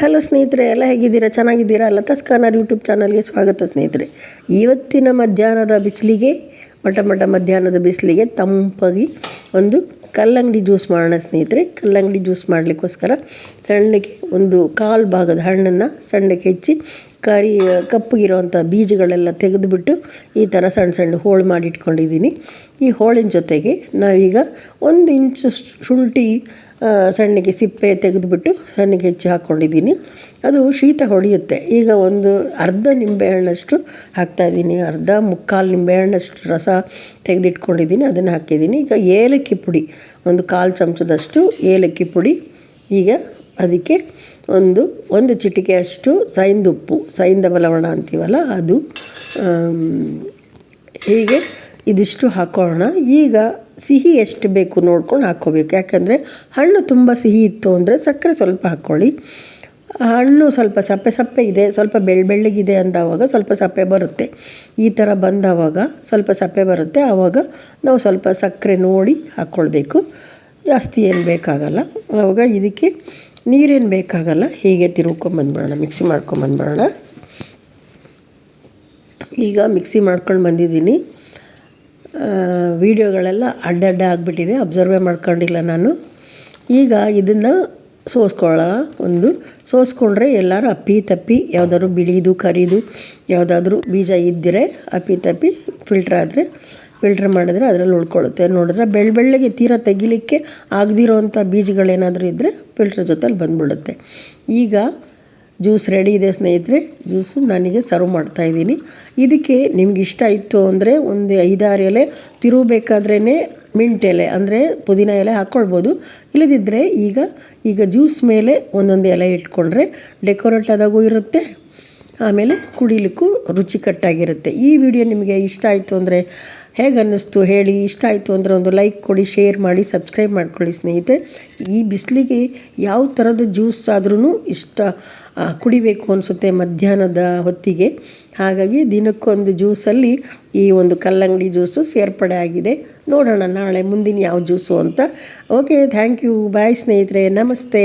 Hello ಸ್ನೇಹಿತರೆ, ಎಲ್ಲ ಹೇಗಿದ್ದೀರಾ? ಚೆನ್ನಾಗಿದ್ದೀರಾ? ಲತಾಸ್ ಖಾನರ್ ಯೂಟ್ಯೂಬ್ ಚಾನಲ್ಗೆ ಸ್ವಾಗತ ಸ್ನೇಹಿತರೆ. ಇವತ್ತಿನ ಮಧ್ಯಾಹ್ನದ ಬಿಸಿಲಿಗೆ ಮಟ ಮಟ ಮಧ್ಯಾಹ್ನದ ಬಿಸಿಲಿಗೆ ತಂಪಾಗಿ ಒಂದು ಕಲ್ಲಂಗಡಿ ಜ್ಯೂಸ್ ಮಾಡೋಣ ಸ್ನೇಹಿತರೆ. ಕಲ್ಲಂಗಡಿ ಜ್ಯೂಸ್ ಮಾಡಲಿಕ್ಕೋಸ್ಕರ ಸಣ್ಣಗೆ ಒಂದು ಕಾಲು ಭಾಗದ ಹಣ್ಣನ್ನು ಸಣ್ಣಗೆ ಹೆಚ್ಚಿ ಕರಿ, ಕಪ್ಪಗಿರುವಂಥ ಬೀಜಗಳೆಲ್ಲ ತೆಗೆದುಬಿಟ್ಟು ಈ ಥರ ಸಣ್ಣ ಸಣ್ಣ ಹೋಳು ಮಾಡಿಟ್ಕೊಂಡಿದ್ದೀನಿ. ಈ ಹೋಳಿನ ಜೊತೆಗೆ ನಾವೀಗ ಒಂದು ಇಂಚು ಶುಂಠಿ ಸಣ್ಣಗೆ ಸಿಪ್ಪೆ ತೆಗೆದುಬಿಟ್ಟು ಸಣ್ಣಗೆ ಹೆಚ್ಚಿ ಹಾಕ್ಕೊಂಡಿದ್ದೀನಿ. ಅದು ಶೀತ ಹೊಡೆಯುತ್ತೆ. ಈಗ ಒಂದು ಅರ್ಧ ನಿಂಬೆಹಣ್ಣಷ್ಟು ಹಾಕ್ತಾಯಿದ್ದೀನಿ ಅರ್ಧ ಮುಕ್ಕಾಲು ನಿಂಬೆಹಣ್ಣಷ್ಟು ರಸ ತೆಗೆದಿಟ್ಕೊಂಡಿದ್ದೀನಿ. ಅದನ್ನು ಹಾಕಿದ್ದೀನಿ. ಈಗ ಏಲಕ್ಕಿ ಪುಡಿ, ಒಂದು ಕಾಲು ಚಮಚದಷ್ಟು ಏಲಕ್ಕಿ ಪುಡಿ. ಈಗ ಅದಕ್ಕೆ ಒಂದು ಒಂದು ಚಿಟಿಕೆಯಷ್ಟು ಸೈಂದುಪ್ಪು ಸೈಂಧವ ಲವಣ ಅಂತೀವಲ್ಲ ಅದು. ಹೀಗೆ ಇದಿಷ್ಟು ಹಾಕೋಣ. ಈಗ ಸಿಹಿ ಎಷ್ಟು ಬೇಕು ನೋಡ್ಕೊಂಡು ಹಾಕ್ಕೋಬೇಕು. ಯಾಕಂದರೆ ಹಣ್ಣು ತುಂಬ ಸಿಹಿ ಇತ್ತು ಅಂದರೆ ಸಕ್ಕರೆ ಸ್ವಲ್ಪ ಹಾಕ್ಕೊಳ್ಳಿ. ಹಣ್ಣು ಸ್ವಲ್ಪ ಸಪ್ಪೆ ಸಪ್ಪೆ ಇದೆ, ಸ್ವಲ್ಪ ಬೆಳ್ಳ ಬೆಳ್ಳಗಿದೆ ಅಂದವಾಗ ಸ್ವಲ್ಪ ಸಪ್ಪೆ ಬರುತ್ತೆ. ಈ ಥರ ಬಂದವಾಗ ಸ್ವಲ್ಪ ಸಪ್ಪೆ ಬರುತ್ತೆ ಆವಾಗ ನಾವು ಸ್ವಲ್ಪ ಸಕ್ಕರೆ ನೋಡಿ ಹಾಕ್ಕೊಳ್ಬೇಕು. ಜಾಸ್ತಿ ಏನು ಬೇಕಾಗಲ್ಲ. ಆವಾಗ ಇದಕ್ಕೆ ನೀರೇನು ಬೇಕಾಗಲ್ಲ, ಹೀಗೆ ತಿರುಗ್ಕೊಂಬಂದ್ಬಿಡೋಣ ಮಿಕ್ಸಿ ಮಾಡ್ಕೊಂಬಂದ್ಬಿಡೋಣ ಈಗ ಮಿಕ್ಸಿ ಮಾಡ್ಕೊಂಡು ಬಂದಿದ್ದೀನಿ. ವೀಡಿಯೋಗಳೆಲ್ಲ ಅಡ್ಡಡ್ಡ ಆಗಿಬಿಟ್ಟಿದೆ ಅಬ್ಸರ್ವೇ ಮಾಡ್ಕೊಂಡಿಲ್ಲ ನಾನು. ಈಗ ಇದನ್ನು ಸೋಸ್ಕೊಳ್ಳೋ ಒಂದು, ಸೋಸ್ಕೊಂಡ್ರೆ ಎಲ್ಲರೂ ಅಪ್ಪಿ ತಪ್ಪಿ, ಯಾವುದಾದ್ರು ಬಿಳಿದು, ಕರಿದು, ಯಾವುದಾದ್ರೂ ಬೀಜ ಇದ್ದರೆ ಅಪ್ಪಿ ತಪ್ಪಿ ಫಿಲ್ಟ್ರ್ ಆದರೆ ಫಿಲ್ಟ್ರ್ ಮಾಡಿದ್ರೆ ಅದರಲ್ಲಿ ಉಳ್ಕೊಳ್ಳುತ್ತೆ. ನೋಡಿದ್ರೆ ಬೆಳ್ಳ ಬೆಳ್ಳಗೆ ತೀರಾ ತೆಗಿಲಿಕ್ಕೆ ಆಗದಿರೋವಂಥ ಬೀಜಗಳೇನಾದರೂ ಇದ್ದರೆ ಫಿಲ್ಟ್ರ್ ಜೊತೆಲಿ ಬಂದ್ಬಿಡುತ್ತೆ. ಈಗ ಜ್ಯೂಸ್ ರೆಡಿ ಇದೆ ಸ್ನೇಹಿತರೆ, ಜ್ಯೂಸು ನನಗೆ ಸರ್ವ್ ಮಾಡ್ತಾಯಿದ್ದೀನಿ ಇದಕ್ಕೆ ನಿಮ್ಗೆ ಇಷ್ಟ ಇತ್ತು ಅಂದರೆ ಒಂದು ಐದಾರು ಎಲೆ ತಿರುಗಬೇಕಾದ್ರೇ ಮಿಂಟ್ ಎಲೆ ಅಂದರೆ ಪುದೀನ ಎಲೆ ಹಾಕ್ಕೊಳ್ಬೋದು ಇಲ್ಲದಿದ್ದರೆ ಈಗ ಈಗ ಜ್ಯೂಸ್ ಮೇಲೆ ಒಂದೊಂದು ಎಲೆ ಇಟ್ಕೊಂಡ್ರೆ ಡೆಕೋರೇಟ್ ಆದಾಗೂ ಇರುತ್ತೆ. ಆಮೇಲೆ ಕುಡಿಲಿಕ್ಕೂ ರುಚಿಕಟ್ಟಾಗಿರುತ್ತೆ. ಈ ವಿಡಿಯೋ ನಿಮಗೆ ಇಷ್ಟ ಆಯಿತು ಅಂದರೆ ಹೇಗೆ ಅನ್ನಿಸ್ತು ಹೇಳಿ, ಇಷ್ಟ ಆಯಿತು ಅಂದರೆ ಒಂದು ಲೈಕ್ ಕೊಡಿ, ಶೇರ್ ಮಾಡಿ, ಸಬ್ಸ್ಕ್ರೈಬ್ ಮಾಡ್ಕೊಳ್ಳಿ ಸ್ನೇಹಿತರೆ. ಈ ಬಿಸಿಲಿಗೆ ಯಾವ ಥರದ ಜ್ಯೂಸ್ ಆದ್ರೂ ಇಷ್ಟ ಕುಡಿಬೇಕು ಅನಿಸುತ್ತೆ ಮಧ್ಯಾಹ್ನದ ಹೊತ್ತಿಗೆ. ಹಾಗಾಗಿ ದಿನಕ್ಕೊಂದು ಜ್ಯೂಸಲ್ಲಿ ಈ ಒಂದು ಕಲ್ಲಂಗಡಿ ಜ್ಯೂಸು ಸೇರ್ಪಡೆ ಆಗಿದೆ. ನೋಡೋಣ ನಾಳೆ ಮುಂದಿನ ಯಾವ ಜ್ಯೂಸು ಅಂತ. ಓಕೆ ಥ್ಯಾಂಕ್ ಯು ಬಾಯ್ ಸ್ನೇಹಿತರೆ. ನಮಸ್ತೆ.